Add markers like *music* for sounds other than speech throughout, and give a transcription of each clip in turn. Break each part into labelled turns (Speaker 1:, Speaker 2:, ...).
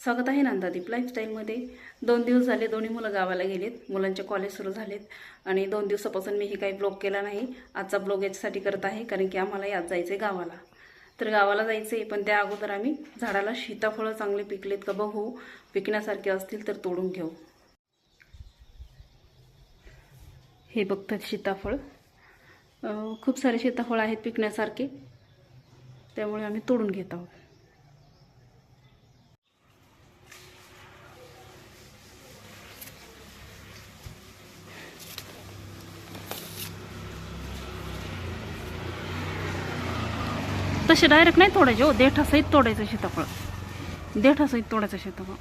Speaker 1: स्वागत आहे नंदादीप लाईफस्टाईलमध्ये दोन दिवस झाले दोन्ही मुलं गावाला गेलेत. मुलांचे कॉलेज सुरू झालेत. आणि दोन दिवसापासून मी हे काही ब्लॉग केला नाही. आजचा ब्लॉग याच्यासाठी करत आहे कारण की आम्हाला आज जायचं आहे गावाला. तर गावाला जायचं आहे पण त्या अगोदर आम्ही झाडाला सीताफळं चांगले पिकलेत का बघू. पिकण्यासारखे असतील तर तोडून घेऊ. हे बघतात सीताफळ. खूप सारे सीताफळ आहेत पिकण्यासारखे. त्यामुळे आम्ही तोडून घेत आहोत. तसे डायरेक्ट नाही तोडायचे हो. देठासहित तोडायचं सीताफळ देठासहित तोडायचं सीताफळ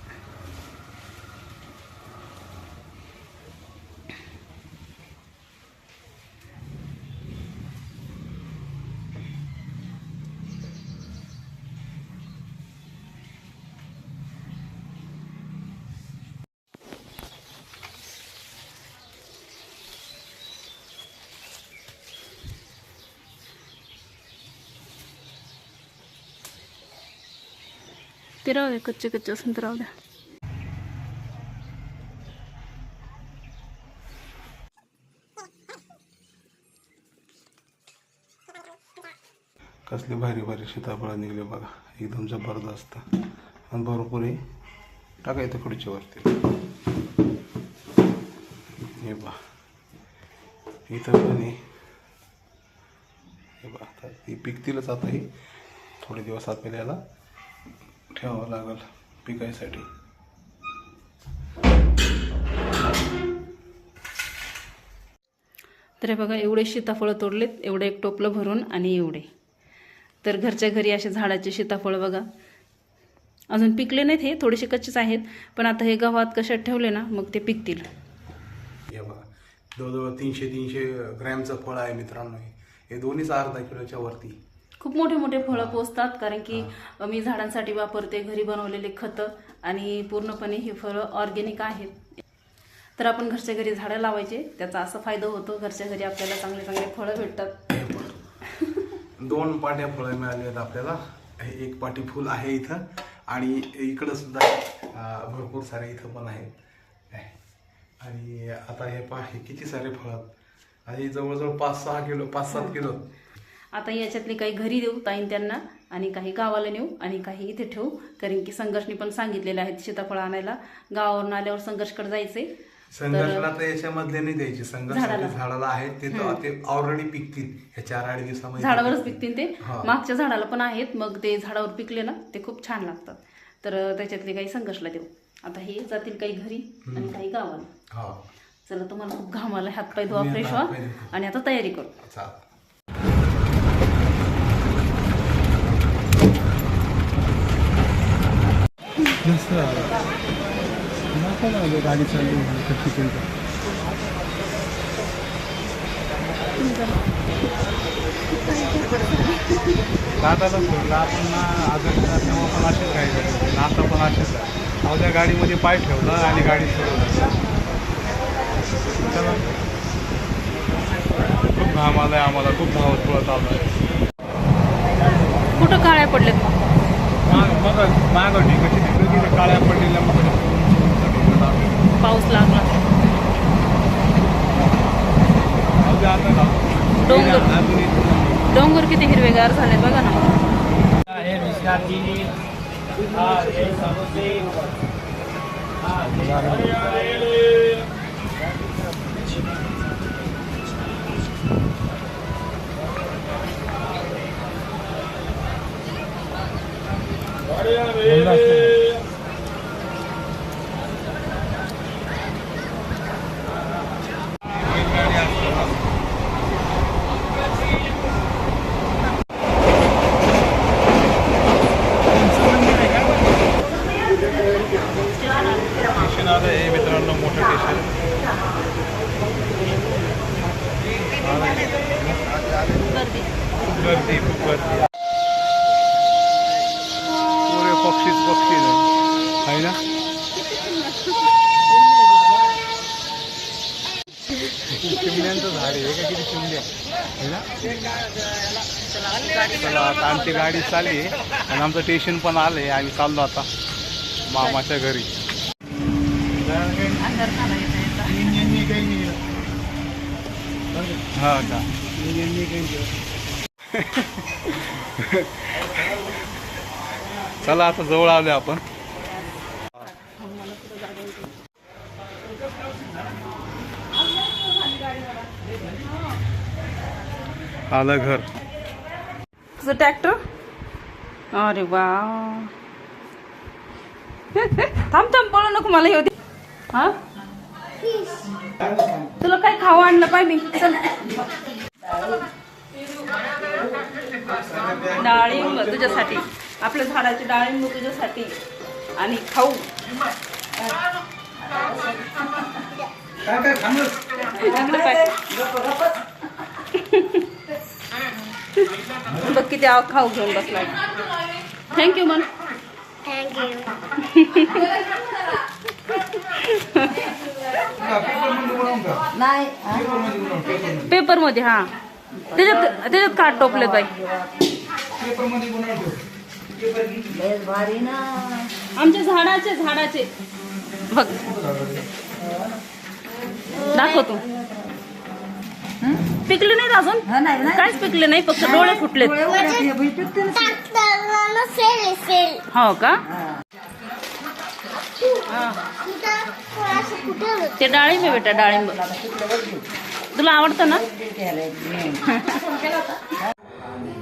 Speaker 1: ते राहू द्या कच्चे कच्चे असून तर राहू द्या
Speaker 2: कसले भारी भारी सीताफळं निघले बघा. एकदम जबरदस्त. आणि भरपूर हे टाकायचं खुर्चीवरती. हे बा इथं पण हे हे बा आता ती पिकतीलच आता ही. थोडे दिवस आपल्याला ठेवावं लागेल पिकायसाठी.
Speaker 1: तर हे बघा एवढे सीताफळं तोडलेत एवढे एक टोपलं भरून आणि एवढे. तर घरच्या घरी असे झाडाचे सीताफळं बघा. अजून पिकले नाहीत हे थोडेसे कच्चेच आहेत पण आता हे गव्हात कशात ठेवले ना मग ते पिकतील.
Speaker 2: हे बघा जवळजवळ तीनशे तीनशे ग्रॅमचं फळ आहे मित्रांनो हे. हे दोन्हीच अर्धा किलोच्या वरती.
Speaker 1: खूप मोठे मोठे फळं पोचतात कारण की मी झाडांसाठी वापरते घरी बनवलेले खतं आणि पूर्णपणे ही फळं ऑर्गॅनिक आहेत. तर आपण घरच्या घरी झाडं लावायचे त्याचा असा फायदा होतो घरच्या घरी आपल्याला चांगले चांगले फळं भेटतात.
Speaker 2: दोन पाट्या फळं मिळाली आहेत आपल्याला. हे एक पाटी फुल आहे इथं आणि इकडं सुद्धा भरपूर सारे इथं पण आहेत. हे. आणि आता हे पहा हे किती सारे फळ आणि जवळजवळ पाच सहा किलो पाच सात किलो.
Speaker 1: आता याच्यातले काही घरी देऊ ताईन त्यांना आणि काही गावाला नेऊ आणि काही इथे ठेवू कारण की संघर्षनी पण सांगितलेले आहेत सीताफळ आणायला. गावावरून आल्यावर संघर्षकडे जायचंय.
Speaker 2: संघर्षला तर याच्यामधले नाही द्यायचे. संघर्ष
Speaker 1: झाडाला.
Speaker 2: आहेत ते ते ऑलरेडी पिकतील. ह्या चार आठ दिवसामध्ये
Speaker 1: झाडावरच पिकतील. ते. मागच्या झाडाला पण आहेत. मग ते झाडावर पिकले ना ते खूप छान लागतात. तर त्याच्यातले काही संघर्षला देऊ. आता हे जातील काही घरी आणि काही गावाला.
Speaker 2: हा.
Speaker 1: चला तुम्हाला खूप घाम आला हातपाय धुवा फ्रेश व्हा. आणि आता तयारी करू.
Speaker 3: गाडी चालली कच्ची दादाला सोडलं आपण ना तेव्हा पण असेच गाडी जायची आता पण असेच आहे. अवघ्या गाडीमध्ये पाय ठेवला आणि गाडी सोडवली चला. खूप घाम आलाय आम्हाला खूप धावत पळत आलोय.
Speaker 1: कुठं काळ्या पडलेत मग?
Speaker 3: माग मग माग कशी तिथे काळ्या पडलेल्या मग
Speaker 1: पाऊस लागला. डोंगर. डोंगर किती हिरवेगार झाले बघा ना.
Speaker 3: हे विश्रांती हा मित्रांनो मोठं स्टेशन
Speaker 1: गर्दी.
Speaker 3: खूप गर्दी पुरे पक्षीच पक्षी आहे ना? चिमण्यांचं झाड आहे हे का किती चिमण्या आहे ना? चला आता आमची गाडी चालली आणि आमचं स्टेशन पण आलं आहे आम्ही चाललो आता. मामाच्या घरी. हा का? चला आता जवळ आले आपण. आलं घर.
Speaker 1: तुझं ट्रॅक्टर अरे वा. *laughs* थांब थांब पळू नको मला येऊ दे. हा? तुला काय खावं आणलं पाहिजे चल. डाळिंब तुझ्यासाठी. आपल्या झाडाची डाळिंब तुझ्यासाठी. आणि खाऊ? बघ किती खाऊ घेऊन बसलाय. थँक्यू मन
Speaker 2: पेपरमध्ये बनवून का
Speaker 4: नाही
Speaker 2: पेपरमध्ये
Speaker 1: हा. त्याच्यात त्याच्यात काट टोपले बाई. आमच्या झाडाचे झाडाचे. बघ. दाखव तू पिकले नाहीत अजून?
Speaker 4: नाही नाही.
Speaker 1: काहीच पिकले नाही फक्त डोळे
Speaker 4: हे
Speaker 5: सेल
Speaker 1: हो का
Speaker 4: हा.
Speaker 5: कुठं कोणाचं कुठं होतं?
Speaker 1: ते डाळिंब आहे बेटा डाळिंब. तुला आवडतं ना?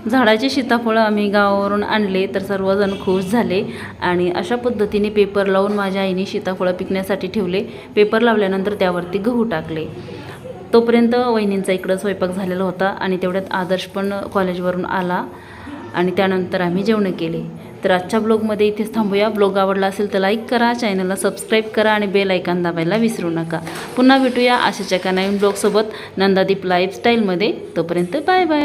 Speaker 1: झाडाचे सीताफळं आम्ही गावावरून आणले तर सर्वजण खुश झाले आणि अशा पद्धतीने पेपर लावून माझ्या आईने सीताफळं पिकण्यासाठी ठेवले. पेपर लावल्यानंतर त्यावरती गहू टाकले. तोपर्यंत वहिनींचा इकडं स्वयंपाक झालेला होता आणि तेवढ्यात आदर्श पण कॉलेजवरून आला आणि त्यानंतर आम्ही जेवणं केले. तर आजच्या ब्लॉगमध्ये इथेच थांबूया. ब्लॉग आवडला असेल तर लाईक करा चॅनलला सबस्क्राईब करा आणि बेल ऐकन दाबायला विसरू नका. पुन्हा भेटूया अशाच एका नवीन ब्लॉगसोबत नंदादीप लाईफस्टाईलमध्ये. तोपर्यंत बाय बाय.